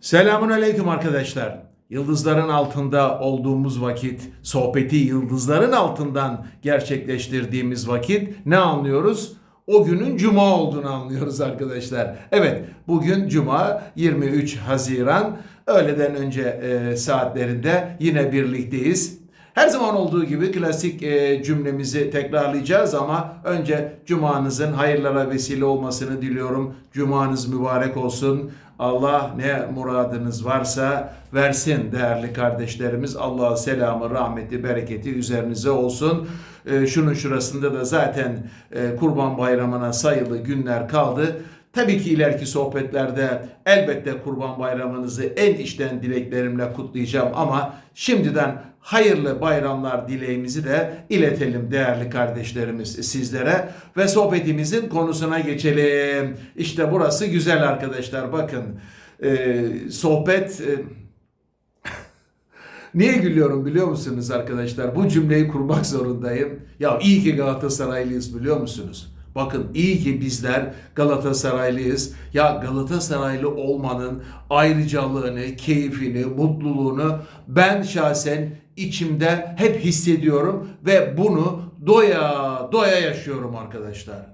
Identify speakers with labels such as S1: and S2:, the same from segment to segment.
S1: Selamun aleyküm arkadaşlar. Yıldızların altında olduğumuz vakit, sohbeti yıldızların altından gerçekleştirdiğimiz vakit ne anlıyoruz? O günün cuma olduğunu anlıyoruz arkadaşlar. Evet, bugün cuma 23 Haziran. Öğleden önce e, saatlerinde yine birlikteyiz. Her zaman olduğu gibi klasik e, cümlemizi tekrarlayacağız ama önce cumanızın hayırlara vesile olmasını diliyorum. Cumanız mübarek olsun. Allah ne muradınız varsa versin değerli kardeşlerimiz. Allah'a selamı, rahmeti, bereketi üzerinize olsun. E, şunun şurasında da zaten e, Kurban Bayramı'na sayılı günler kaldı. Tabii ki ileriki sohbetlerde elbette Kurban Bayramınızı en içten dileklerimle kutlayacağım ama şimdiden hayırlı bayramlar dileğimizi de iletelim değerli kardeşlerimiz sizlere ve sohbetimizin konusuna geçelim. İşte burası güzel arkadaşlar bakın Ee, sohbet e, Niye gülüyorum biliyor musunuz arkadaşlar? Bu cümleyi kurmak zorundayım. Ya iyi ki Galatasaraylıyız biliyor musunuz? Bakın iyi ki bizler Galatasaraylıyız. Ya Galatasaraylı olmanın ayrıcalığını, keyfini, mutluluğunu ben şahsen içimde hep hissediyorum ve bunu doya doya yaşıyorum arkadaşlar.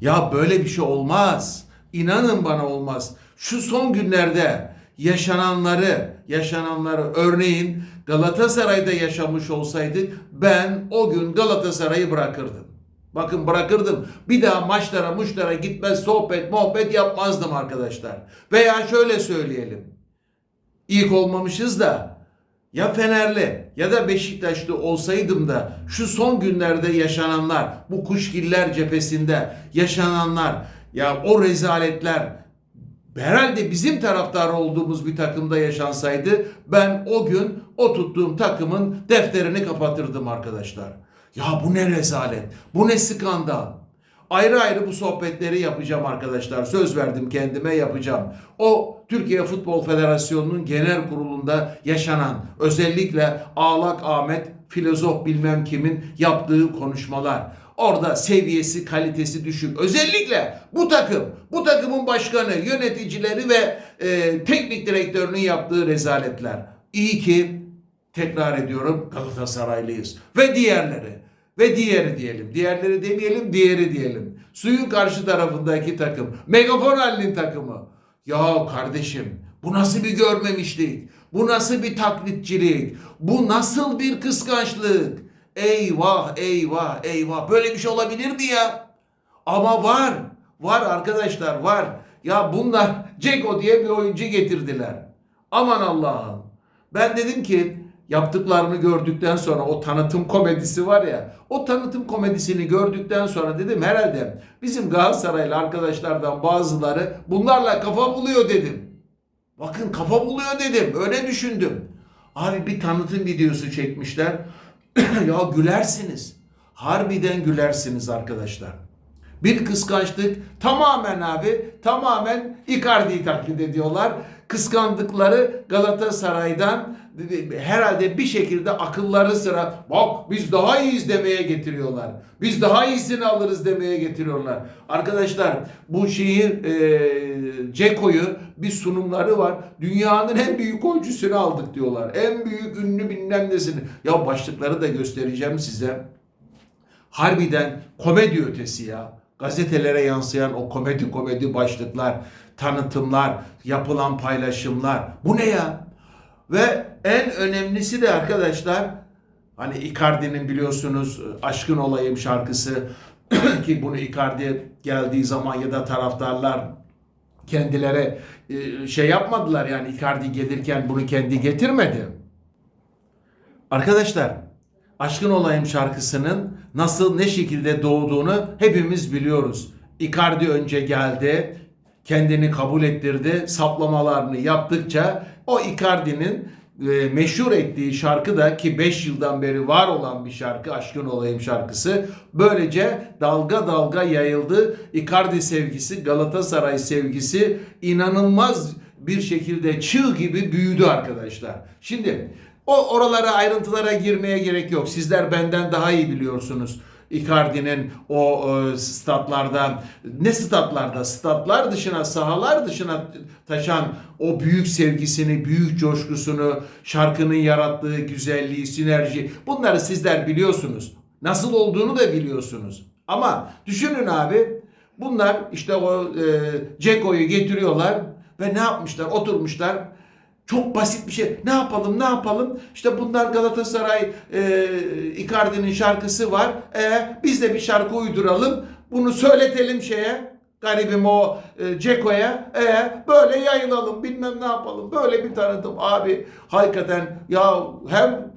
S1: Ya böyle bir şey olmaz. İnanın bana olmaz. Şu son günlerde yaşananları, yaşananları örneğin Galatasaray'da yaşamış olsaydık ben o gün Galatasaray'ı bırakırdım. Bakın bırakırdım. Bir daha maçlara muşlara gitmez sohbet muhabbet yapmazdım arkadaşlar. Veya şöyle söyleyelim. İlk olmamışız da ya Fenerli ya da Beşiktaşlı olsaydım da şu son günlerde yaşananlar, bu kuşgiller cephesinde yaşananlar, ya o rezaletler herhalde bizim taraftar olduğumuz bir takımda yaşansaydı ben o gün o tuttuğum takımın defterini kapatırdım arkadaşlar. Ya bu ne rezalet, bu ne skandal. Ayrı ayrı bu sohbetleri yapacağım arkadaşlar. Söz verdim kendime yapacağım. O Türkiye Futbol Federasyonu'nun genel kurulunda yaşanan özellikle Ağlak Ahmet filozof bilmem kimin yaptığı konuşmalar. Orada seviyesi, kalitesi düşük. Özellikle bu takım, bu takımın başkanı, yöneticileri ve e, teknik direktörünün yaptığı rezaletler. İyi ki tekrar ediyorum Galatasaraylıyız. Ve diğerleri. Ve diğeri diyelim. Diğerleri demeyelim, diğeri diyelim. Suyun karşı tarafındaki takım. Megafon Halil'in takımı. Ya kardeşim bu nasıl bir görmemişlik? Bu nasıl bir taklitçilik? Bu nasıl bir kıskançlık? Eyvah eyvah eyvah. Böyle bir şey olabilir mi ya? Ama var. Var arkadaşlar var. Ya bunlar Ceko diye bir oyuncu getirdiler. Aman Allah'ım. Ben dedim ki yaptıklarını gördükten sonra o tanıtım komedisi var ya o tanıtım komedisini gördükten sonra dedim herhalde bizim Galatasaraylı arkadaşlardan bazıları bunlarla kafa buluyor dedim. Bakın kafa buluyor dedim. Öyle düşündüm. Abi bir tanıtım videosu çekmişler. ya gülersiniz. Harbiden gülersiniz arkadaşlar. Bir kıskançlık tamamen abi tamamen Icardi'yi taklit ediyorlar. Kıskandıkları Galatasaray'dan herhalde bir şekilde akılları sıra bak biz daha iyiyiz demeye getiriyorlar. Biz daha iyisini alırız demeye getiriyorlar. Arkadaşlar bu şehir e, Ceko'yu bir sunumları var. Dünyanın en büyük oyuncusunu aldık diyorlar. En büyük ünlü bilmem nesini. Ya başlıkları da göstereceğim size. Harbiden komedi ötesi ya gazetelere yansıyan o komedi komedi başlıklar, tanıtımlar, yapılan paylaşımlar. Bu ne ya? Ve en önemlisi de arkadaşlar hani Icardi'nin biliyorsunuz Aşkın Olayım şarkısı ki bunu Icardi geldiği zaman ya da taraftarlar kendilere şey yapmadılar yani Icardi gelirken bunu kendi getirmedi. Arkadaşlar Aşkın Olayım şarkısının nasıl ne şekilde doğduğunu hepimiz biliyoruz. Icardi önce geldi, kendini kabul ettirdi, saplamalarını yaptıkça o Icardi'nin e, meşhur ettiği şarkı da ki 5 yıldan beri var olan bir şarkı Aşkın Olayım şarkısı böylece dalga dalga yayıldı. Icardi sevgisi, Galatasaray sevgisi inanılmaz bir şekilde çığ gibi büyüdü arkadaşlar. Şimdi o oralara ayrıntılara girmeye gerek yok. Sizler benden daha iyi biliyorsunuz. Icardi'nin o e, statlarda ne statlarda statlar dışına sahalar dışına taşan o büyük sevgisini, büyük coşkusunu, şarkının yarattığı güzelliği, sinerji bunları sizler biliyorsunuz. Nasıl olduğunu da biliyorsunuz. Ama düşünün abi bunlar işte o e, Ceko'yu getiriyorlar ve ne yapmışlar? Oturmuşlar çok basit bir şey. Ne yapalım ne yapalım? İşte bunlar Galatasaray e, Icardi'nin şarkısı var. E, biz de bir şarkı uyduralım. Bunu söyletelim şeye. Garibim o e, Ceko'ya. E, böyle yayılalım bilmem ne yapalım. Böyle bir tanıtım. Abi hakikaten ya hem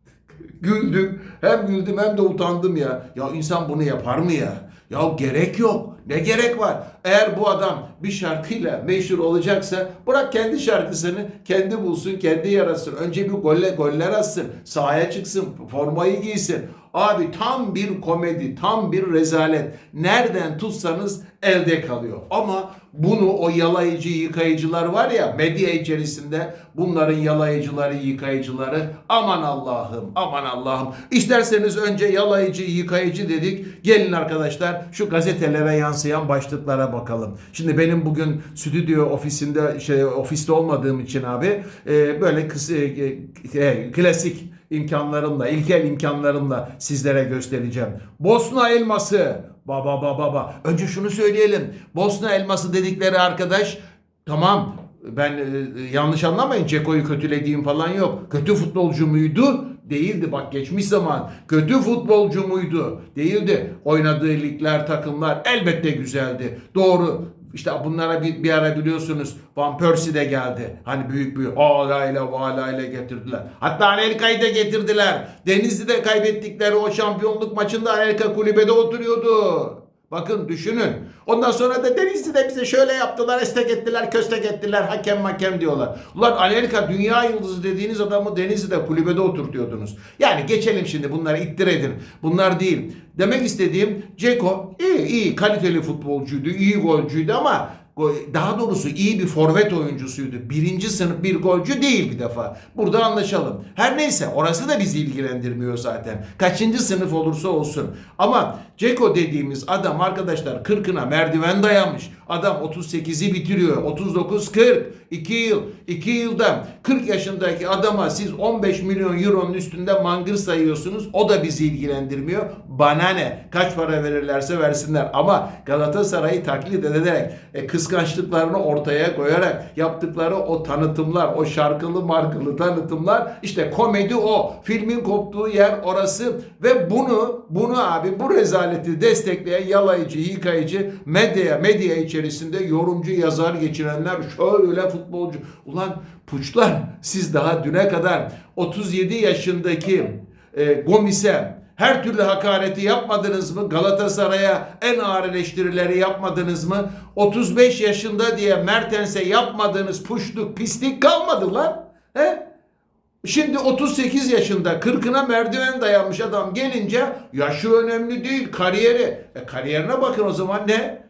S1: güldüm hem güldüm hem de utandım ya. Ya insan bunu yapar mı ya? Ya gerek yok. Ne gerek var? Eğer bu adam bir şarkıyla meşhur olacaksa bırak kendi şarkısını kendi bulsun, kendi yarasın. Önce bir golle, goller atsın, sahaya çıksın, formayı giysin. Abi tam bir komedi, tam bir rezalet. Nereden tutsanız elde kalıyor. Ama bunu o yalayıcı yıkayıcılar var ya medya içerisinde bunların yalayıcıları yıkayıcıları aman Allah'ım aman Allah'ım İsterseniz önce yalayıcı yıkayıcı dedik gelin arkadaşlar şu gazetelere yansıyan başlıklara bakalım. Şimdi benim bugün stüdyo ofisinde şey ofiste olmadığım için abi e, böyle kısa, e, e, klasik imkanlarımla, ilkel imkanlarımla sizlere göstereceğim. Bosna elması. Baba baba baba. Önce şunu söyleyelim. Bosna elması dedikleri arkadaş tamam ben e, yanlış anlamayın Ceko'yu kötülediğim falan yok. Kötü futbolcu muydu? Değildi bak geçmiş zaman. Kötü futbolcu muydu? Değildi. Oynadığı ligler, takımlar elbette güzeldi. Doğru. İşte bunlara bir, bir ara biliyorsunuz Van Persie de geldi. Hani büyük büyük ağlayla valayla getirdiler. Hatta Anelka'yı da getirdiler. Denizli'de kaybettikleri o şampiyonluk maçında Anelka kulübede oturuyordu. Bakın düşünün. Ondan sonra da Denizli'de bize şöyle yaptılar, estek ettiler, köstek ettiler, hakem hakem diyorlar. Ulan Anelka dünya yıldızı dediğiniz adamı Denizli'de kulübede oturtuyordunuz. Yani geçelim şimdi bunları ittir edin. Bunlar değil. Demek istediğim Ceko iyi iyi kaliteli futbolcuydu, iyi golcüydü ama daha doğrusu iyi bir forvet oyuncusuydu. Birinci sınıf bir golcü değil bir defa. Burada anlaşalım. Her neyse orası da bizi ilgilendirmiyor zaten. Kaçıncı sınıf olursa olsun. Ama Ceko dediğimiz adam arkadaşlar 40'ına merdiven dayamış. Adam 38'i bitiriyor. 39 40 2 yıl 2 yılda 40 yaşındaki adama siz 15 milyon euronun üstünde mangır sayıyorsunuz. O da bizi ilgilendirmiyor. Bana ne? Kaç para verirlerse versinler. Ama Galatasaray'ı taklit ederek e, kıskançlıklarını ortaya koyarak yaptıkları o tanıtımlar, o şarkılı markılı tanıtımlar işte komedi o. Filmin koptuğu yer orası ve bunu bunu abi bu rezaleti destekleyen yalayıcı, yıkayıcı medyaya, medya içerisinde yorumcu, yazar geçirenler şöyle futbolcu. Ulan puçlar siz daha düne kadar 37 yaşındaki e, Gomis'e her türlü hakareti yapmadınız mı? Galatasaray'a en ağır eleştirileri yapmadınız mı? 35 yaşında diye Mertens'e yapmadığınız puşluk, pislik kalmadı lan. He? Şimdi 38 yaşında 40'ına merdiven dayanmış adam gelince yaşı önemli değil kariyeri. E kariyerine bakın o zaman ne?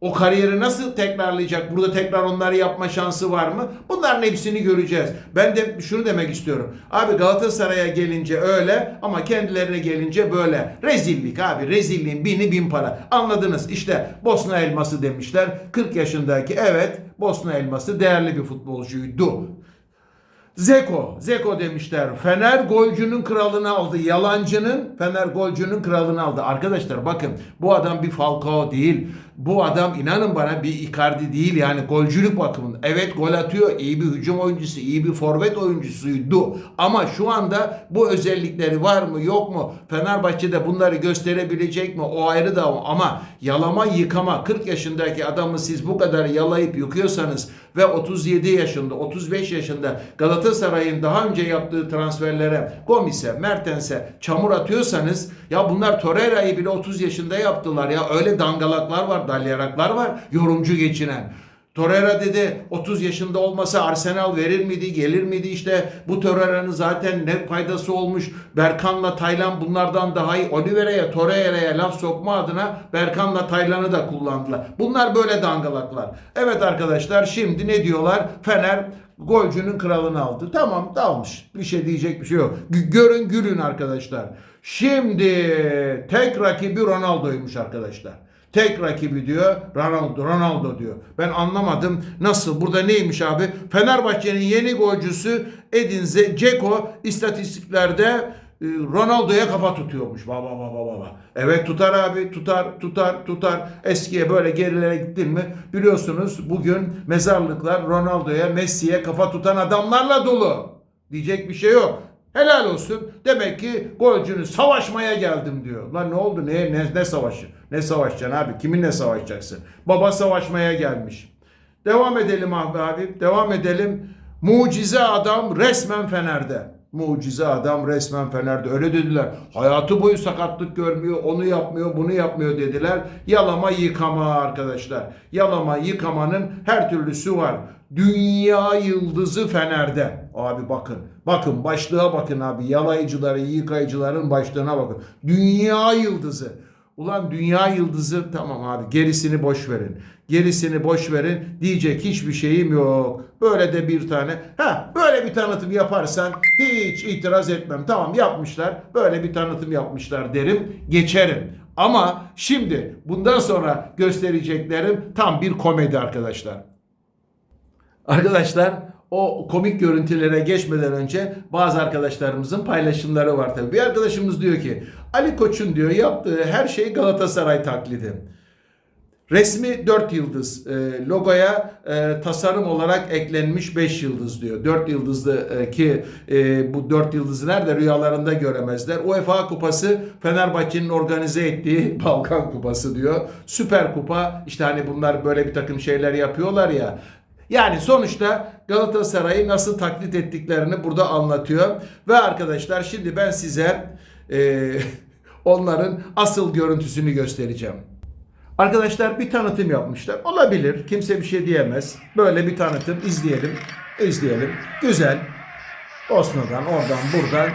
S1: O kariyeri nasıl tekrarlayacak? Burada tekrar onları yapma şansı var mı? Bunların hepsini göreceğiz. Ben de şunu demek istiyorum. Abi Galatasaray'a gelince öyle ama kendilerine gelince böyle. Rezillik abi. Rezilliğin bini bin para. Anladınız. İşte Bosna elması demişler. 40 yaşındaki evet Bosna elması değerli bir futbolcuydu. Zeko, Zeko demişler. Fener golcünün kralını aldı. Yalancının Fener golcünün kralını aldı. Arkadaşlar bakın bu adam bir Falcao değil. Bu adam inanın bana bir Icardi değil yani golcülük bakımında. Evet gol atıyor. iyi bir hücum oyuncusu, iyi bir forvet oyuncusuydu. Ama şu anda bu özellikleri var mı yok mu? Fenerbahçe'de bunları gösterebilecek mi? O ayrı da ama yalama yıkama 40 yaşındaki adamı siz bu kadar yalayıp yıkıyorsanız ve 37 yaşında 35 yaşında Galatasaray'ın daha önce yaptığı transferlere Gomis'e Mertens'e çamur atıyorsanız ya bunlar Torreira'yı bile 30 yaşında yaptılar ya öyle dangalaklar var dalyaraklar var yorumcu geçinen. Torreira dedi 30 yaşında olmasa Arsenal verir miydi, gelir miydi işte bu Torreira'nın zaten ne faydası olmuş. Berkan'la Taylan bunlardan daha iyi. Oliveira'ya, Torreira'ya laf sokma adına Berkan'la Taylan'ı da kullandılar. Bunlar böyle dangalaklar. Evet arkadaşlar şimdi ne diyorlar? Fener golcünün kralını aldı. Tamam dalmış. Bir şey diyecek bir şey yok. Görün gülün arkadaşlar. Şimdi tek rakibi Ronaldo'ymuş arkadaşlar. Tek rakibi diyor Ronaldo, Ronaldo diyor. Ben anlamadım nasıl burada neymiş abi? Fenerbahçe'nin yeni golcüsü Edin Dzeko istatistiklerde e, Ronaldo'ya kafa tutuyormuş. Baba baba baba. Evet tutar abi tutar tutar tutar. Eskiye böyle gerilere gittin mi biliyorsunuz bugün mezarlıklar Ronaldo'ya Messi'ye kafa tutan adamlarla dolu. Diyecek bir şey yok. Helal olsun. Demek ki golcünü savaşmaya geldim diyor. Lan ne oldu? Ne, ne, ne savaşı? Ne savaşacaksın abi? Kiminle savaşacaksın? Baba savaşmaya gelmiş. Devam edelim abi abi. Devam edelim. Mucize adam resmen Fener'de. Mucize adam resmen Fener'de. Öyle dediler. Hayatı boyu sakatlık görmüyor. Onu yapmıyor, bunu yapmıyor dediler. Yalama yıkama arkadaşlar. Yalama yıkamanın her türlüsü var. Dünya yıldızı Fener'de. Abi bakın. Bakın başlığa bakın abi. Yalayıcıların, yıkayıcıların başlığına bakın. Dünya yıldızı. Ulan dünya yıldızı tamam abi gerisini boş verin. Gerisini boş verin diyecek hiçbir şeyim yok. Böyle de bir tane. Ha böyle bir tanıtım yaparsan hiç itiraz etmem. Tamam yapmışlar. Böyle bir tanıtım yapmışlar derim. Geçerim. Ama şimdi bundan sonra göstereceklerim tam bir komedi arkadaşlar. Arkadaşlar o komik görüntülere geçmeden önce bazı arkadaşlarımızın paylaşımları var tabii. Bir arkadaşımız diyor ki Ali Koç'un diyor yaptığı her şey Galatasaray taklidi. Resmi 4 yıldız e, logoya e, tasarım olarak eklenmiş 5 yıldız diyor. 4 yıldızlı e, ki e, bu 4 yıldızı nerede rüyalarında göremezler. UEFA kupası Fenerbahçe'nin organize ettiği Balkan kupası diyor. Süper kupa işte hani bunlar böyle bir takım şeyler yapıyorlar ya. Yani sonuçta Galatasaray'ı nasıl taklit ettiklerini burada anlatıyor. Ve arkadaşlar şimdi ben size e, onların asıl görüntüsünü göstereceğim. Arkadaşlar bir tanıtım yapmışlar. Olabilir. Kimse bir şey diyemez. Böyle bir tanıtım izleyelim. İzleyelim. Güzel. Osman'dan, oradan, buradan.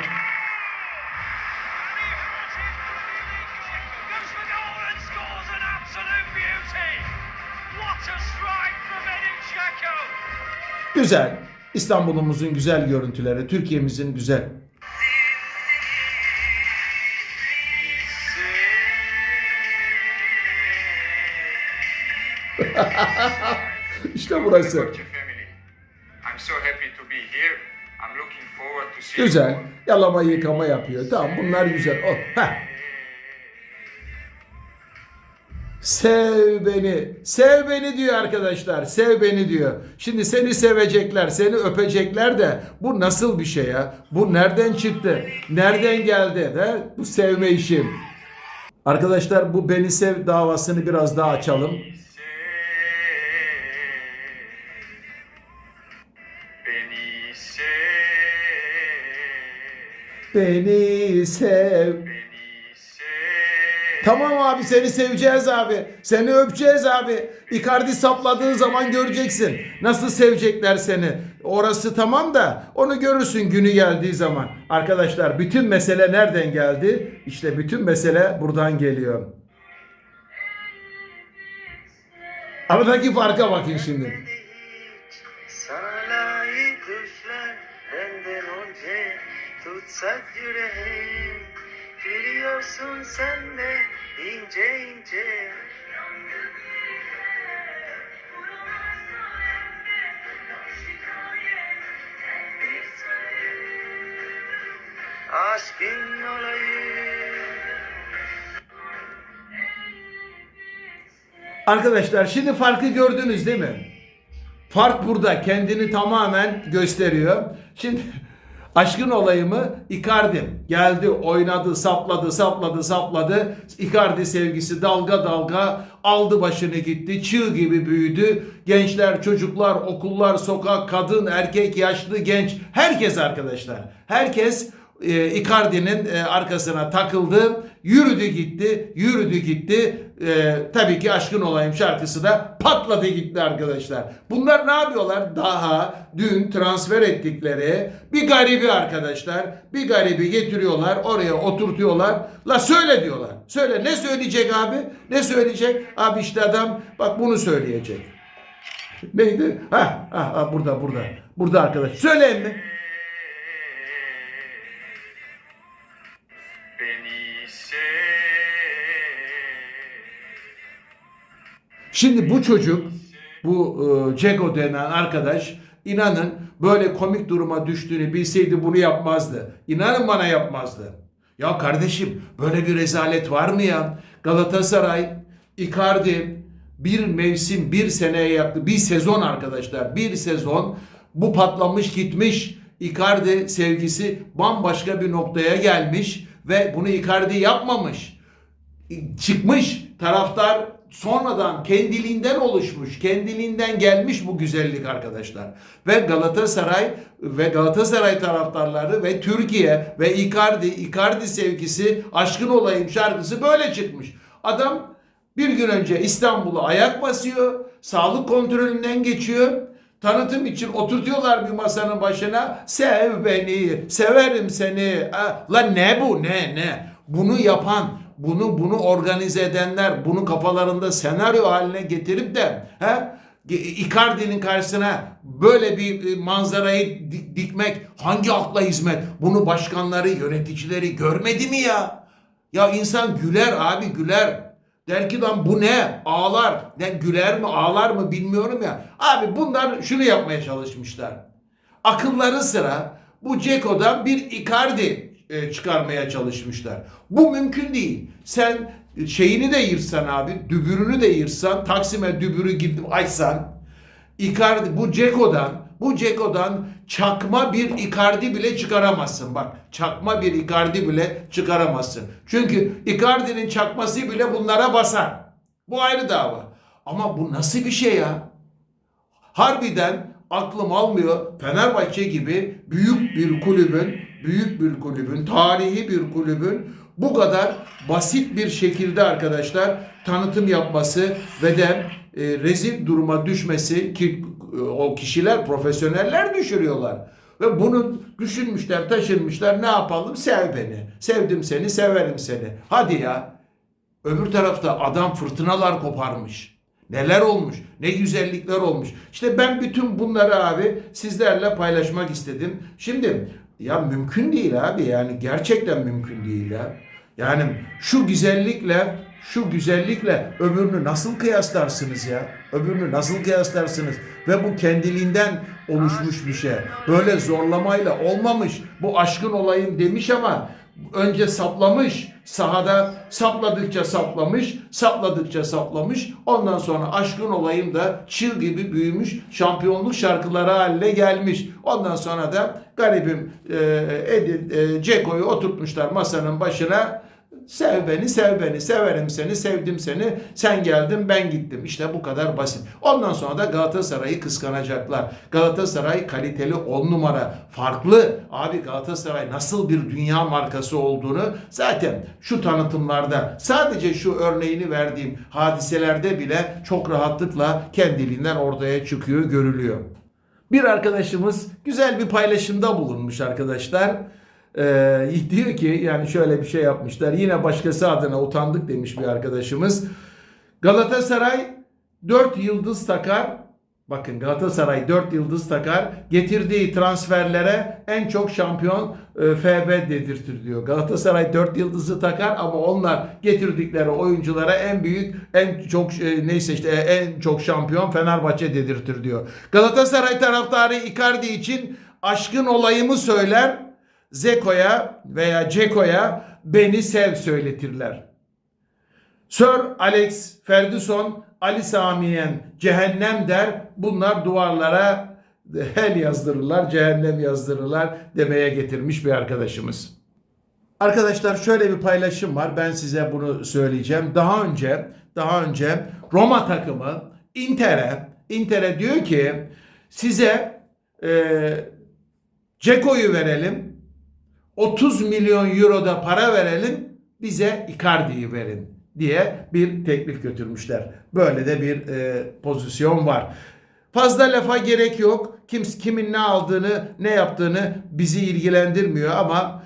S1: Güzel. İstanbul'umuzun güzel görüntüleri, Türkiye'mizin güzel. işte burası. Güzel. Yalama yıkama yapıyor. Tamam bunlar güzel. Oh, heh. Sev beni. Sev beni diyor arkadaşlar. Sev beni diyor. Şimdi seni sevecekler, seni öpecekler de bu nasıl bir şey ya? Bu nereden çıktı? Nereden geldi? He? Bu sevme işi. Arkadaşlar bu beni sev davasını biraz daha açalım.
S2: Beni sev.
S1: Beni sev. Tamam abi seni seveceğiz abi. Seni öpeceğiz abi. Icardi sapladığı zaman göreceksin. Nasıl sevecekler seni. Orası tamam da onu görürsün günü geldiği zaman. Arkadaşlar bütün mesele nereden geldi? İşte bütün mesele buradan geliyor. Aradaki farka bakın şimdi.
S3: sana layık düşler benden önce tutsak yüreğim biliyorsun sen de ince ince Aşkın olayım
S1: Arkadaşlar şimdi farkı gördünüz değil mi? Fark burada kendini tamamen gösteriyor. Şimdi aşkın olayı mı? Icardi geldi, oynadı, sapladı, sapladı, sapladı. Icardi sevgisi dalga dalga aldı başını gitti. Çığ gibi büyüdü. Gençler, çocuklar, okullar, sokak, kadın, erkek, yaşlı, genç herkes arkadaşlar. Herkes e, Icardi'nin e, arkasına takıldı. Yürüdü gitti, yürüdü gitti. E, tabii ki Aşkın Olayım şarkısı da patladı gitti arkadaşlar. Bunlar ne yapıyorlar? Daha dün transfer ettikleri bir garibi arkadaşlar. Bir garibi getiriyorlar, oraya oturtuyorlar. La söyle diyorlar. Söyle ne söyleyecek abi? Ne söyleyecek? Abi işte adam bak bunu söyleyecek. Neydi? Ha, ha, ha burada burada. Burada arkadaş. Söyle mi? Şimdi bu çocuk, bu e, denen arkadaş inanın böyle komik duruma düştüğünü bilseydi bunu yapmazdı. İnanın bana yapmazdı. Ya kardeşim böyle bir rezalet var mı ya? Galatasaray, Icardi bir mevsim bir seneye yaptı. Bir sezon arkadaşlar bir sezon bu patlamış gitmiş. Icardi sevgisi bambaşka bir noktaya gelmiş ve bunu Icardi yapmamış çıkmış taraftar sonradan kendiliğinden oluşmuş, kendiliğinden gelmiş bu güzellik arkadaşlar. Ve Galatasaray ve Galatasaray taraftarları ve Türkiye ve Icardi, Icardi sevgisi, aşkın olayım şarkısı böyle çıkmış. Adam bir gün önce İstanbul'a ayak basıyor, sağlık kontrolünden geçiyor. Tanıtım için oturtuyorlar bir masanın başına. Sev beni, severim seni. Lan ne bu, ne, ne? Bunu yapan, bunu bunu organize edenler, bunu kafalarında senaryo haline getirip de he, Icardi'nin karşısına böyle bir e, manzarayı di- dikmek hangi akla hizmet? Bunu başkanları, yöneticileri görmedi mi ya? Ya insan güler abi güler. Der ki lan bu ne? Ağlar. Ne güler mi ağlar mı bilmiyorum ya. Abi bunlar şunu yapmaya çalışmışlar. Akılları sıra bu Ceko'dan bir Icardi e, çıkarmaya çalışmışlar. Bu mümkün değil. Sen şeyini de yırtsan abi, dübürünü de yırtsan, Taksim'e dübürü gidip açsan, Icardi bu Ceko'dan, bu Ceko'dan çakma bir Icardi bile çıkaramazsın. Bak, çakma bir Icardi bile çıkaramazsın. Çünkü Icardi'nin çakması bile bunlara basar. Bu ayrı dava. Ama bu nasıl bir şey ya? harbiden aklım almıyor. Fenerbahçe gibi büyük bir kulübün, büyük bir kulübün, tarihi bir kulübün bu kadar basit bir şekilde arkadaşlar tanıtım yapması ve de e, rezil duruma düşmesi ki e, o kişiler profesyoneller düşürüyorlar. Ve bunu düşünmüşler, taşınmışlar. Ne yapalım? Sev beni. Sevdim seni, severim seni. Hadi ya. Öbür tarafta adam fırtınalar koparmış. Neler olmuş, ne güzellikler olmuş. İşte ben bütün bunları abi sizlerle paylaşmak istedim. Şimdi ya mümkün değil abi yani gerçekten mümkün değil ya. Yani şu güzellikle şu güzellikle öbürünü nasıl kıyaslarsınız ya? Öbürünü nasıl kıyaslarsınız? Ve bu kendiliğinden oluşmuş bir şey. Böyle zorlamayla olmamış. Bu aşkın olayım demiş ama önce saplamış. Sahada sapladıkça saplamış, sapladıkça saplamış. Ondan sonra aşkın olayım da çığ gibi büyümüş, şampiyonluk şarkıları haline gelmiş. Ondan sonra da garibim e, Edil, e, Ceko'yu oturtmuşlar masanın başına. Sev beni, sev beni, severim seni, sevdim seni, sen geldin, ben gittim. İşte bu kadar basit. Ondan sonra da Galatasaray'ı kıskanacaklar. Galatasaray kaliteli 10 numara, farklı. Abi Galatasaray nasıl bir dünya markası olduğunu zaten şu tanıtımlarda, sadece şu örneğini verdiğim hadiselerde bile çok rahatlıkla kendiliğinden ortaya çıkıyor, görülüyor. Bir arkadaşımız güzel bir paylaşımda bulunmuş arkadaşlar. Ee, diyor ki yani şöyle bir şey yapmışlar. Yine başkası adına utandık demiş bir arkadaşımız. Galatasaray 4 yıldız takar. Bakın Galatasaray 4 yıldız takar. Getirdiği transferlere en çok şampiyon e, FB dedirtir diyor. Galatasaray 4 yıldızı takar ama onlar getirdikleri oyunculara en büyük en çok e, neyse işte e, en çok şampiyon Fenerbahçe dedirtir diyor. Galatasaray taraftarı Icardi için aşkın olayımı söyler. Zeko'ya veya Ceko'ya beni sev söyletirler. Sir Alex Ferguson, Ali Samiyen cehennem der. Bunlar duvarlara hel yazdırırlar, cehennem yazdırırlar demeye getirmiş bir arkadaşımız. Arkadaşlar şöyle bir paylaşım var. Ben size bunu söyleyeceğim. Daha önce daha önce Roma takımı Inter'e Inter'e diyor ki size e, Ceko'yu verelim. 30 milyon euro da para verelim bize Icardi'yi verin diye bir teklif götürmüşler. Böyle de bir e, pozisyon var. Fazla lafa gerek yok. Kim kimin ne aldığını, ne yaptığını bizi ilgilendirmiyor ama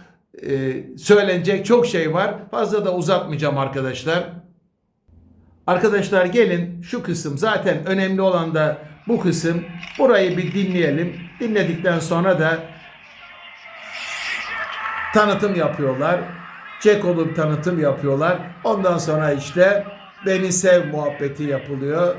S1: e, söylenecek çok şey var. Fazla da uzatmayacağım arkadaşlar. Arkadaşlar gelin şu kısım zaten önemli olan da bu kısım. Burayı bir dinleyelim. Dinledikten sonra da tanıtım yapıyorlar. Ceko'lu tanıtım yapıyorlar. Ondan sonra işte beni sev muhabbeti yapılıyor.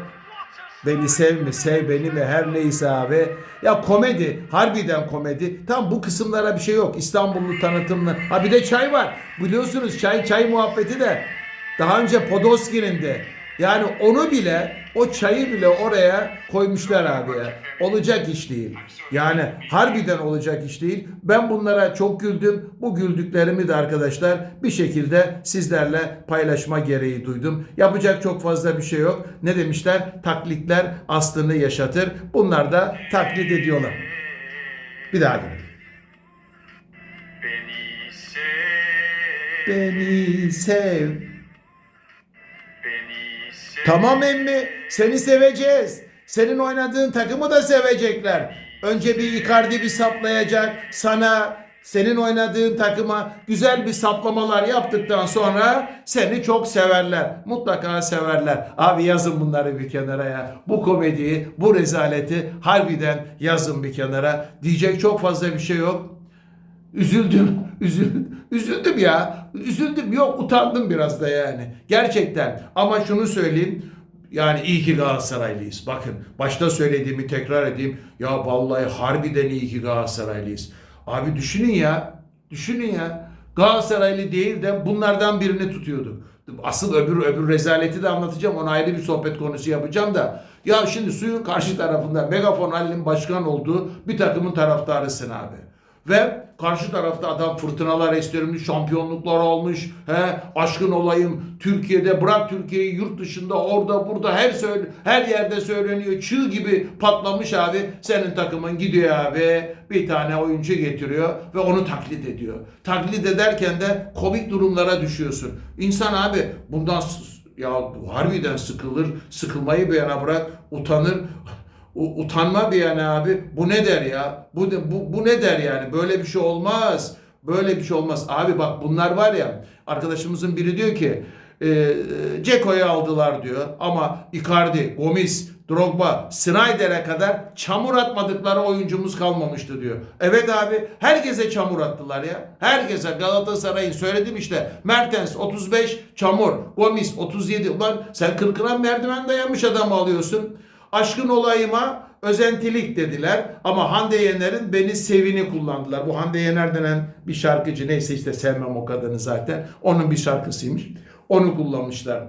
S1: Beni sev mi sev beni mi her neyse abi. Ya komedi harbiden komedi. Tam bu kısımlara bir şey yok. İstanbullu tanıtımlı. Ha bir de çay var. Biliyorsunuz çay çay muhabbeti de daha önce Podolski'nin de. Yani onu bile o çayı bile oraya koymuşlar abi ya. Olacak iş değil. Yani harbiden olacak iş değil. Ben bunlara çok güldüm. Bu güldüklerimi de arkadaşlar bir şekilde sizlerle paylaşma gereği duydum. Yapacak çok fazla bir şey yok. Ne demişler? Taklitler aslını yaşatır. Bunlar da taklit ediyorlar. Bir daha gidelim.
S2: Beni sev,
S1: Beni sev. Tamam emmi seni seveceğiz. Senin oynadığın takımı da sevecekler. Önce bir Icardi bir saplayacak. Sana senin oynadığın takıma güzel bir saplamalar yaptıktan sonra seni çok severler. Mutlaka severler. Abi yazın bunları bir kenara ya. Bu komediyi, bu rezaleti harbiden yazın bir kenara. Diyecek çok fazla bir şey yok. Üzüldüm, üzüldüm, üzüldüm ya. Üzüldüm, yok utandım biraz da yani. Gerçekten. Ama şunu söyleyeyim. Yani iyi ki Galatasaraylıyız. Bakın başta söylediğimi tekrar edeyim. Ya vallahi harbiden iyi ki Galatasaraylıyız. Abi düşünün ya. Düşünün ya. Galatasaraylı değil de bunlardan birini tutuyorduk. Asıl öbür öbür rezaleti de anlatacağım. Ona ayrı bir sohbet konusu yapacağım da. Ya şimdi suyun karşı tarafında Megafon Ali'nin başkan olduğu bir takımın taraftarısın abi. Ve karşı tarafta adam fırtınalar estirmiş, şampiyonluklar almış. He, aşkın olayım Türkiye'de bırak Türkiye'yi yurt dışında orada burada her söyle, her yerde söyleniyor. Çığ gibi patlamış abi. Senin takımın gidiyor abi. Bir tane oyuncu getiriyor ve onu taklit ediyor. Taklit ederken de komik durumlara düşüyorsun. İnsan abi bundan ya harbiden sıkılır. Sıkılmayı bir yana bırak. Utanır. U- utanma bir yana abi. Bu ne der ya? Bu, bu, bu ne der yani? Böyle bir şey olmaz. Böyle bir şey olmaz. Abi bak bunlar var ya arkadaşımızın biri diyor ki e, Ceko'yu aldılar diyor ama Icardi, Gomis, Drogba, Snyder'e kadar çamur atmadıkları oyuncumuz kalmamıştı diyor. Evet abi herkese çamur attılar ya. Herkese Galatasaray'ın söyledim işte. Mertens 35 çamur, Gomis 37. Ulan sen kırkıran merdiven dayanmış adamı alıyorsun. Aşkın olayıma özentilik dediler ama Hande Yener'in beni sevini kullandılar. Bu Hande Yener denen bir şarkıcı neyse işte sevmem o kadını zaten. Onun bir şarkısıymış. Onu kullanmışlar.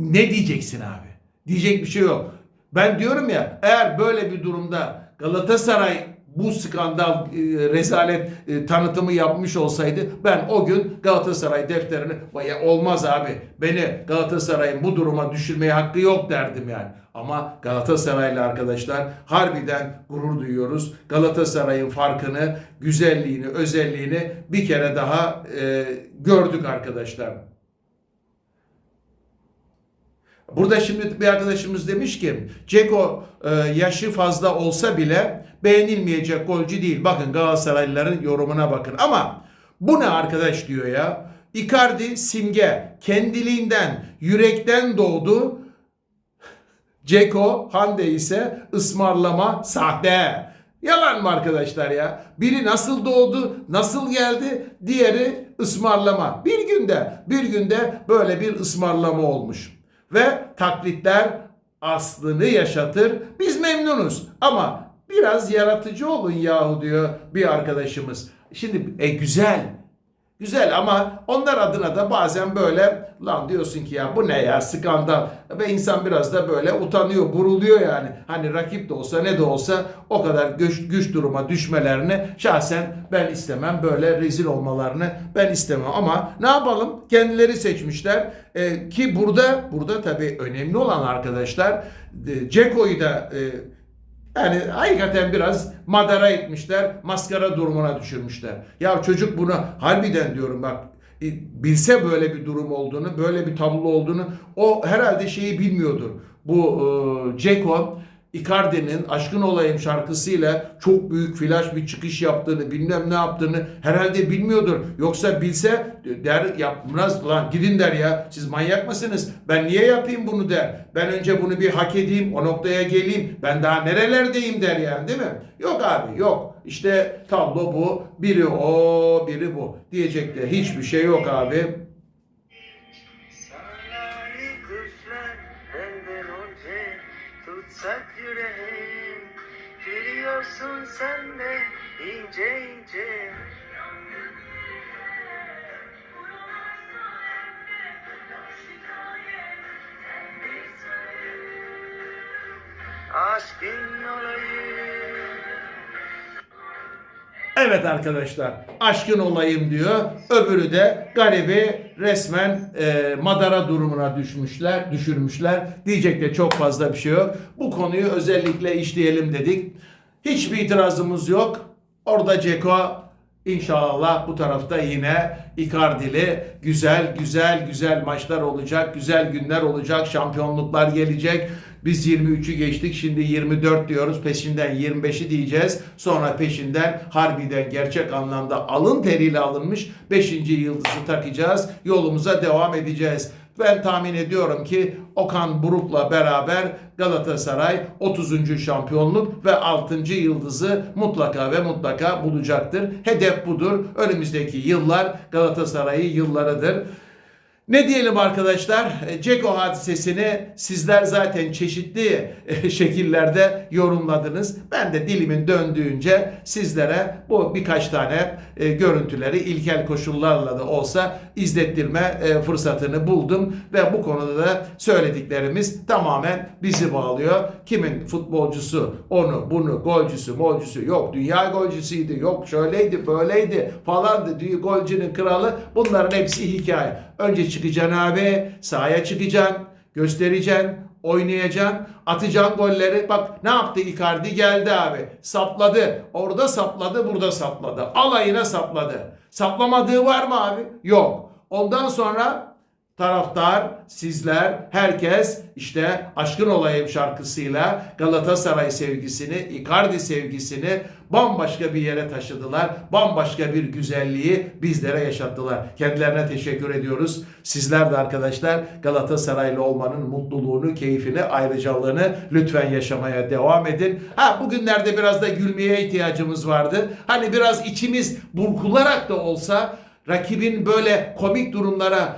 S1: Ne diyeceksin abi? Diyecek bir şey yok. Ben diyorum ya eğer böyle bir durumda Galatasaray bu skandal e, rezalet e, tanıtımı yapmış olsaydı ben o gün Galatasaray defterini "Vay ya olmaz abi beni Galatasaray'ın bu duruma düşürmeye hakkı yok derdim yani. Ama Galatasaraylı arkadaşlar harbiden gurur duyuyoruz. Galatasaray'ın farkını, güzelliğini, özelliğini bir kere daha e, gördük arkadaşlar. Burada şimdi bir arkadaşımız demiş ki Ceko e, yaşı fazla olsa bile beğenilmeyecek golcü değil. Bakın Galatasaraylıların yorumuna bakın. Ama bu ne arkadaş diyor ya. Icardi simge kendiliğinden yürekten doğdu. Ceko Hande ise ısmarlama sahte. Yalan mı arkadaşlar ya? Biri nasıl doğdu, nasıl geldi, diğeri ısmarlama. Bir günde, bir günde böyle bir ısmarlama olmuş. Ve taklitler aslını yaşatır. Biz memnunuz ama biraz yaratıcı olun yahu diyor bir arkadaşımız. Şimdi e, güzel, Güzel ama onlar adına da bazen böyle lan diyorsun ki ya bu ne ya skandal ve insan biraz da böyle utanıyor, buruluyor yani. Hani rakip de olsa ne de olsa o kadar güç, güç duruma düşmelerini şahsen ben istemem. Böyle rezil olmalarını ben istemem ama ne yapalım kendileri seçmişler Ee, ki burada burada tabii önemli olan arkadaşlar e, Ceko'yu da e, Yani hakikaten biraz madara etmişler, maskara durumuna düşürmüşler. Ya çocuk bunu harbiden diyorum bak e, bilse böyle bir durum olduğunu, böyle bir tablo olduğunu o herhalde şeyi bilmiyordur. Bu e, Ceko Icardi'nin Aşkın Olayım şarkısıyla çok büyük flash bir çıkış yaptığını, bilmem ne yaptığını herhalde bilmiyordur. Yoksa bilse der yapmaz lan gidin der ya. Siz manyak mısınız? Ben niye yapayım bunu der. Ben önce bunu bir hak edeyim, o noktaya geleyim. Ben daha nerelerdeyim der yani değil mi? Yok abi yok. İşte tablo bu. Biri o, biri bu. Diyecek de hiçbir şey yok abi.
S3: Biliyorsun sen de ince ince
S1: Evet arkadaşlar aşkın olayım diyor. Öbürü de garibi resmen e, madara durumuna düşmüşler, düşürmüşler. Diyecek de çok fazla bir şey yok. Bu konuyu özellikle işleyelim dedik. Hiçbir itirazımız yok. Orada Ceko inşallah bu tarafta yine Icardi'li güzel güzel güzel maçlar olacak. Güzel günler olacak. Şampiyonluklar gelecek. Biz 23'ü geçtik. Şimdi 24 diyoruz. Peşinden 25'i diyeceğiz. Sonra peşinden harbiden gerçek anlamda alın teriyle alınmış 5. yıldızı takacağız. Yolumuza devam edeceğiz. Ben tahmin ediyorum ki Okan Buruk'la beraber Galatasaray 30. şampiyonluk ve 6. yıldızı mutlaka ve mutlaka bulacaktır. Hedef budur. Önümüzdeki yıllar Galatasaray'ın yıllarıdır. Ne diyelim arkadaşlar? E, Ceko hadisesini sizler zaten çeşitli e, şekillerde yorumladınız. Ben de dilimin döndüğünce sizlere bu birkaç tane e, görüntüleri ilkel koşullarla da olsa izlettirme fırsatını buldum ve bu konuda da söylediklerimiz tamamen bizi bağlıyor. Kimin futbolcusu, onu, bunu, golcüsü, molcüsü yok. Dünya golcüsüydü, yok şöyleydi, böyleydi falandı. Golcünün kralı. Bunların hepsi hikaye. Önce çıkacaksın abi, sahaya çıkacaksın, göstereceksin, oynayacaksın, atacaksın golleri. Bak ne yaptı Icardi geldi abi. Sapladı. Orada sapladı, burada sapladı. Alayına sapladı. Saplamadığı var mı abi? Yok. Ondan sonra taraftar, sizler, herkes işte Aşkın Olayım şarkısıyla Galatasaray sevgisini, Icardi sevgisini bambaşka bir yere taşıdılar. Bambaşka bir güzelliği bizlere yaşattılar. Kendilerine teşekkür ediyoruz. Sizler de arkadaşlar Galatasaraylı olmanın mutluluğunu, keyfini, ayrıcalığını lütfen yaşamaya devam edin. Ha bugünlerde biraz da gülmeye ihtiyacımız vardı. Hani biraz içimiz burkularak da olsa rakibin böyle komik durumlara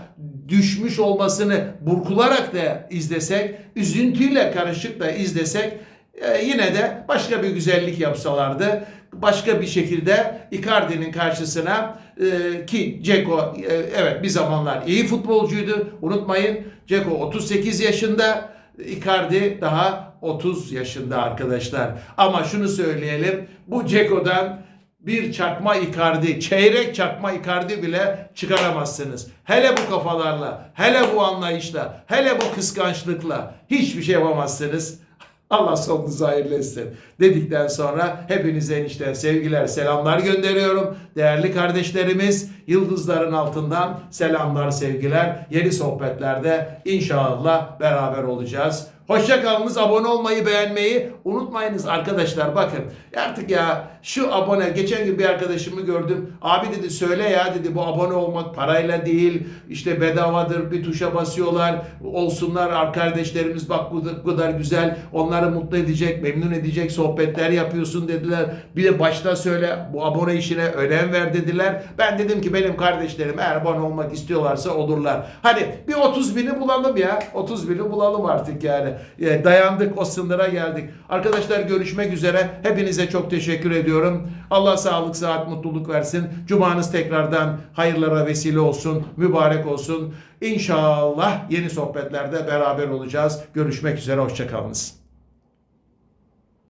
S1: düşmüş olmasını burkularak da izlesek, üzüntüyle karışık da izlesek e, yine de başka bir güzellik yapsalardı. Başka bir şekilde Icardi'nin karşısına e, ki Ceko e, evet bir zamanlar iyi futbolcuydu. Unutmayın Ceko 38 yaşında, Icardi daha 30 yaşında arkadaşlar. Ama şunu söyleyelim. Bu Ceko'dan bir çakma Icardi, çeyrek çakma Icardi bile çıkaramazsınız. Hele bu kafalarla, hele bu anlayışla, hele bu kıskançlıkla hiçbir şey yapamazsınız. Allah sonunuzu hayırlı etsin. Dedikten sonra hepinize enişten sevgiler, selamlar gönderiyorum. Değerli kardeşlerimiz, yıldızların altından selamlar, sevgiler. Yeni sohbetlerde inşallah beraber olacağız. Hoşçakalınız. Abone olmayı, beğenmeyi unutmayınız arkadaşlar. Bakın artık ya şu abone geçen gün bir arkadaşımı gördüm. Abi dedi söyle ya dedi bu abone olmak parayla değil. işte bedavadır. Bir tuşa basıyorlar. Olsunlar kardeşlerimiz bak bu kadar güzel. Onları mutlu edecek, memnun edecek sohbetler yapıyorsun dediler. Bir de başta söyle bu abone işine önem ver dediler. Ben dedim ki benim kardeşlerim eğer abone olmak istiyorlarsa olurlar. Hadi bir 30 bini bulalım ya. 30 bini bulalım artık yani. E, dayandık o sınıra geldik. Arkadaşlar görüşmek üzere. Hepinize çok teşekkür ediyorum. Allah sağlık, sıhhat, mutluluk versin. Cumanız tekrardan hayırlara vesile olsun. Mübarek olsun. İnşallah yeni sohbetlerde beraber olacağız. Görüşmek üzere. Hoşçakalınız.